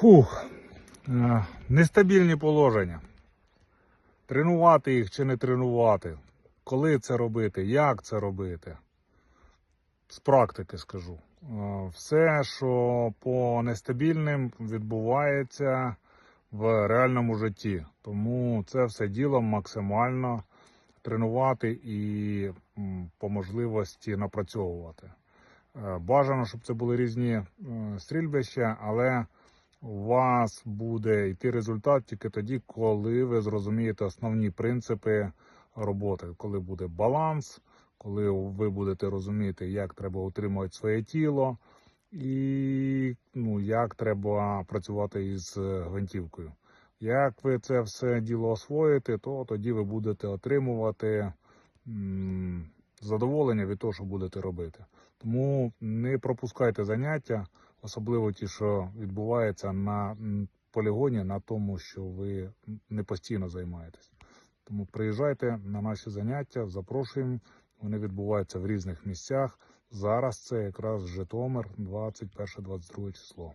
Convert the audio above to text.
Фух, е, нестабільні положення. Тренувати їх чи не тренувати, коли це робити, як це робити. З практики скажу. Е, Все, що по нестабільним відбувається в реальному житті. Тому це все діло максимально тренувати і по можливості напрацьовувати. Е, Бажано, щоб це були різні стрільбища, але у вас буде йти результат тільки тоді, коли ви зрозумієте основні принципи роботи, коли буде баланс, коли ви будете розуміти, як треба утримувати своє тіло, і ну, як треба працювати із гвинтівкою. Як ви це все діло освоїте, то тоді ви будете отримувати задоволення від того, що будете робити. Тому не пропускайте заняття, особливо ті, що відбуваються на полігоні, на тому, що ви не постійно займаєтесь. Тому приїжджайте на наші заняття, запрошуємо. Вони відбуваються в різних місцях. Зараз це якраз Житомир, 21-22 число.